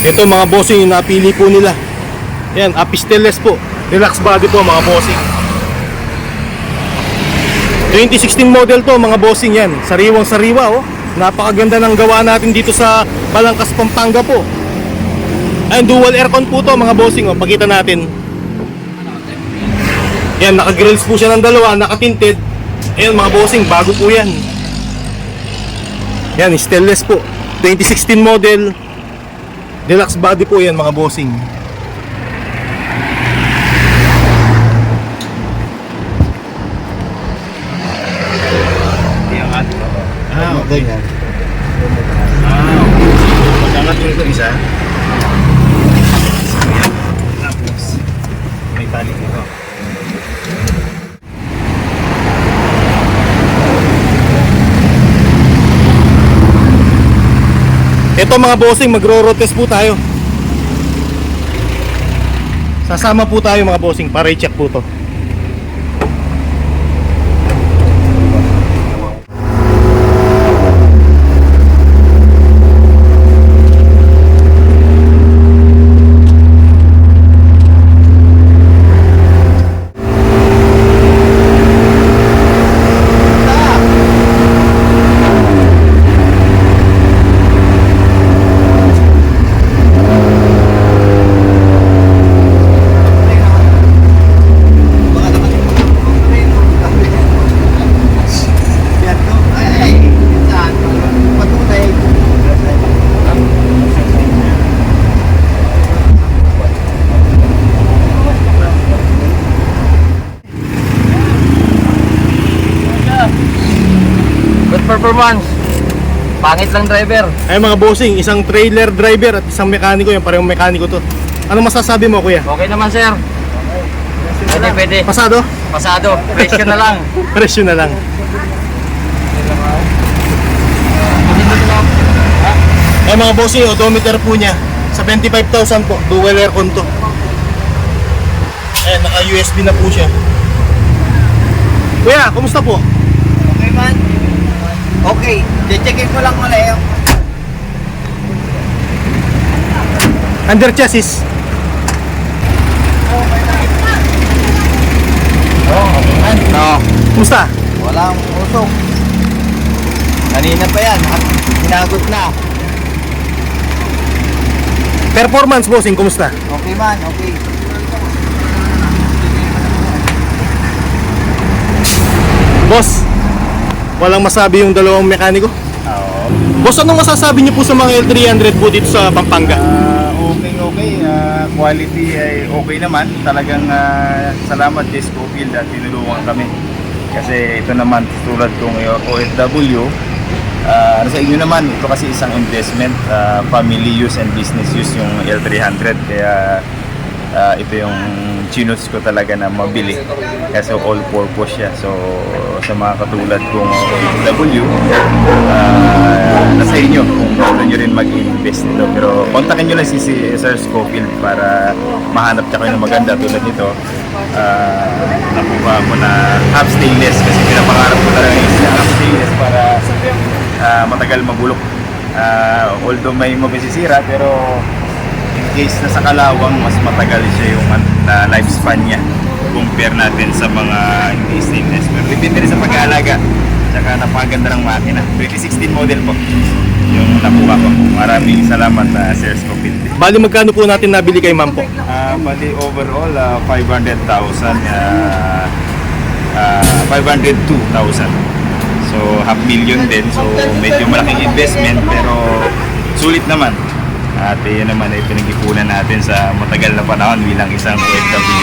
Ito mga bossing yung napili po nila. Yan, apisteles po. Relax body po mga bossing. 2016 model to mga bossing yan. Sariwang sariwa oh. Napakaganda ng gawa natin dito sa Balangkas, Pampanga po. Ayun, dual aircon po to mga bossing oh. Pakita natin. Yan, naka-grills po siya ng dalawa, naka-tinted. Ayan mga bossing, bago po yan. Yan, stainless po. 2016 model. Deluxe body po yan mga bossing. Ah, okay. Ah, Pag-angat mo ito isa. Tapos, may tali dito. Ito mga bossing, magro-road po tayo. Sasama po tayo mga bossing para i-check po to. Good performance. Pangit lang driver. Ay mga bossing, isang trailer driver at isang mekaniko, yung parehong mekaniko to. Ano masasabi mo kuya? Okay naman sir. Pwede, pwede. Pasado? Pasado. Presyo na lang. Presyo na lang. Ay mga bossing, odometer po niya. Sa 25,000 po, dual aircon to. Ayan, naka-USB na po siya. Kuya, kumusta po? Okay man. Okay, checkin ko lang muna yung Under chassis. Oh, okay. No. Kumusta? Walang usok. Kanina pa yan, hinagot na. Performance bossing, kumusta? Okay man, okay. Boss, walang masabi yung dalawang mekaniko? Oo. Boss, anong masasabi niyo po sa mga L300 po dito sa Pampanga? Ah, okay, okay. Ah, quality ay okay naman. Talagang ah, salamat Jess Cofield at tinulungan kami. Kasi ito naman tulad kong OFW, ah, sa inyo naman, ito kasi isang investment, ah, family use and business use yung L300. Kaya ah, ito yung chinos ko talaga na mabili. Kasi all purpose siya. So sa mga katulad kong OFW, ah, nasa inyo kung gusto nyo rin mag-invest nito. Pero kontakin nyo lang si, si Sir Scofield para mahanap niya kayo ng maganda tulad nito. Ah, nakuha ko na half stainless kasi pinapangarap ko talaga is half stainless para ah, matagal mabulok. Ah, although may mabisisira pero case na sa kalawang mas matagal siya yung na lifespan niya compare natin sa mga hindi stainless. Pero depende rin sa pag-aalaga. Tsaka napakaganda ng makina. 2016 model po. Yung nakuha ko. Maraming salamat na Sir Scofield Bali magkano po natin nabili kay ma'am po? Ah, bali overall ah, 500,000 ah, ah, 502,000 so half million din. So medyo malaking investment pero sulit naman at yun naman ay pinag-ipunan natin sa matagal na panahon bilang isang OFW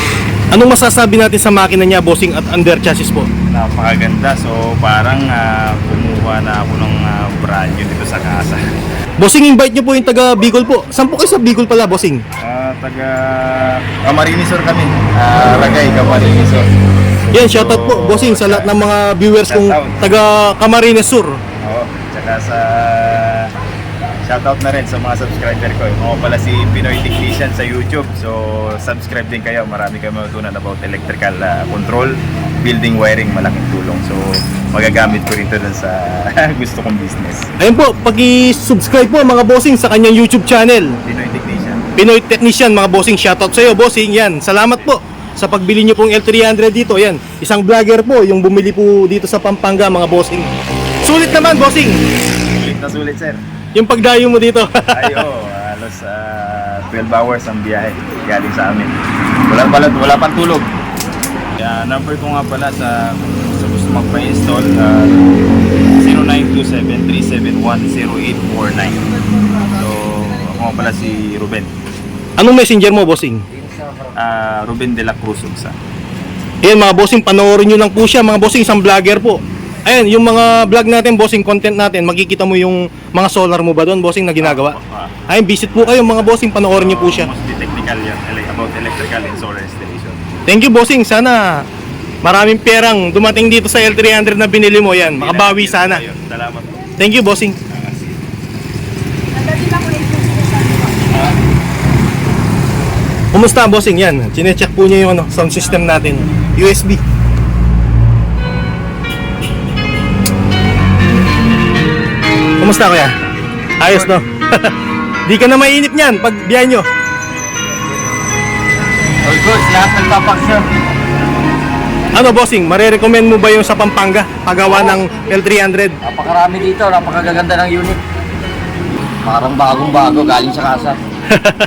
Anong masasabi natin sa makina niya, bossing at under chassis po? napakaganda so parang ah, kumuha na ako ng ah, brand new dito sa casa Bossing, invite niyo po yung taga Bicol po. Saan po kayo sa Bicol pala, bossing? Ah, taga Camarinesor kami Ah, Ragay Camarinesor Yan, shoutout po, bossing, sa lahat ng mga viewers kong Shoutout. taga Camarines Sur. Oo, tsaka sa shoutout na rin sa mga subscriber ko. Ako pala si Pinoy Technician sa YouTube. So, subscribe din kayo. Marami kayo matutunan about electrical ah, control, building wiring, malaking tulong. So, magagamit ko rin to dun sa gusto kong business. Ayun po, paki-subscribe po mga bossing sa kanyang YouTube channel. Pinoy Technician Pinoy Technician, mga bossing. Shoutout sa iyo, bossing. Yan, salamat po sa pagbili nyo pong L300 dito. Yan, isang vlogger po yung bumili po dito sa Pampanga, mga bossing. Sulit naman, bossing. Sulit na sulit, sir. Yung pagdayo mo dito. Ay, oo. halos ah, 12 hours ang biyahe galing sa amin. Wala, wala, wala pang tulog. Kaya number ko nga pala sa, sa gusto magpa-install, uh, 0927-371-0849. So, ako nga pala si Ruben. Anong messenger mo, bossing? Ah, Ruben de la Cruz Ugsa. Ayan mga bossing, panoorin nyo lang po siya. Mga bossing, isang vlogger po. Ayan, yung mga vlog natin, bossing, content natin, makikita mo yung mga solar mo ba doon, bossing, na ginagawa. Ah, Ayun, visit po kayo mga bossing, panoorin nyo po siya. Mostly technical yan, about electrical and solar installation. Thank you, bossing. Sana maraming perang dumating dito sa L300 na binili mo. Yan, makabawi sana. Ayun, Salamat po. Thank you, bossing. Kumusta, bossing? Yan, chinecheck po niya yung ano, sound system natin. USB. Kumusta, kuya? Ayos, no? Di ka na mainip niyan pag biyahe nyo. All goods, lahat nagpapaksyon. Ano, bossing? Marerecommend mo ba yung sa Pampanga? Pagawa ng L300? Napakarami dito, napakagaganda ng unit. Parang bagong-bago, galing sa kasa.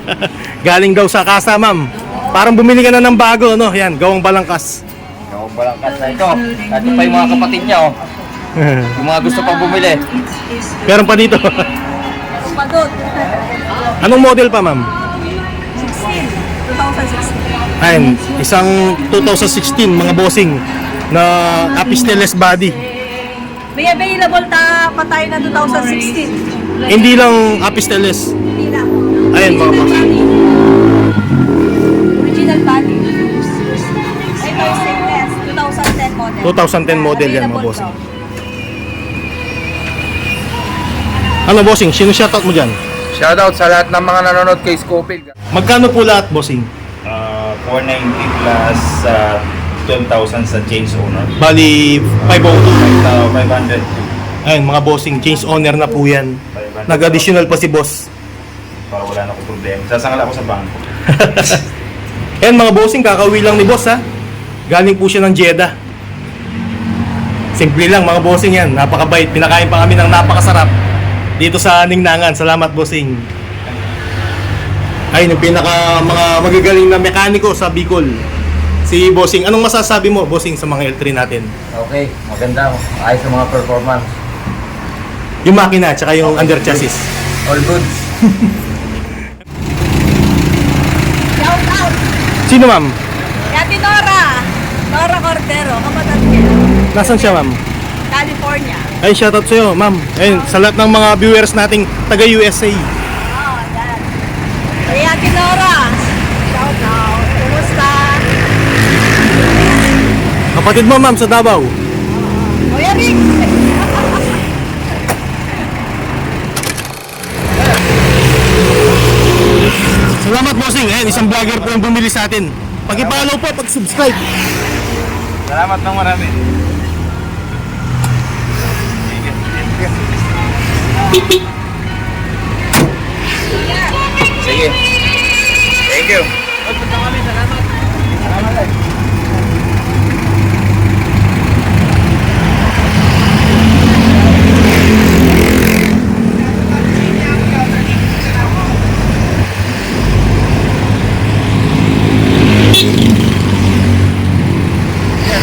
Galing daw sa kasa, ma'am. Parang bumili ka na ng bago, no? Yan, gawang balangkas. Yung balang kasa ito. Ito pa yung mga kapatid niya, oh. Yung mga gusto pang bumili. Meron pa dito. Pagod. Anong model pa, ma'am? 16. 2016. Ayun, isang 2016 mga bossing na apisteles body. May available ta pa tayo na 2016. Hindi lang apisteles. Hindi na. Ayun, mga boss. Original body. Ito stainless. 2010 model. 2010 model yan, mga bossing. Ano bossing? Sino shoutout mo dyan? Shoutout sa lahat ng mga nanonood kay Scofield. Magkano po lahat, bossing? Ah, 490 plus ah, 12,000 sa change owner. Bali, 502. 500 Ayun, mga bossing, change owner na po yan. 500. Nag-additional pa si boss. Para wala na akong problema. Sasangal ako sa bangko. Ayan mga bossing, kakauwi lang ni boss ha. Galing po siya ng Jeddah. Simple lang mga bossing yan. Napakabait. Pinakain pa kami ng napakasarap. Dito sa Ningnangan. Salamat bossing. Ayun yung pinaka mga magagaling na mekaniko sa Bicol. Si bossing. Anong masasabi mo bossing sa mga L3 natin? Okay, maganda. Ayos ang mga performance. Yung makina tsaka yung under chassis. All goods. Shout out. Sino ma'am? Yati Nora. Nora Cordero. Kapatid niya. Nasaan siya ma'am? California. Ay, shoutout sa'yo ma'am. Ayun, sa lahat ng mga viewers nating taga USA. Oh, yan. Hey, Ate Nora. Shout out. Kumusta? Kapatid mo ma'am sa Davao. Kuya Rick. Salamat bossing. Ayun, isang vlogger po yung bumili sa atin. Pag-follow po, pag-subscribe. Salamat ng marami. Sige. Thank you.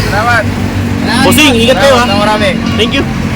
Salamat. Bossing, ingat kayo ha. Salamat. Thank you.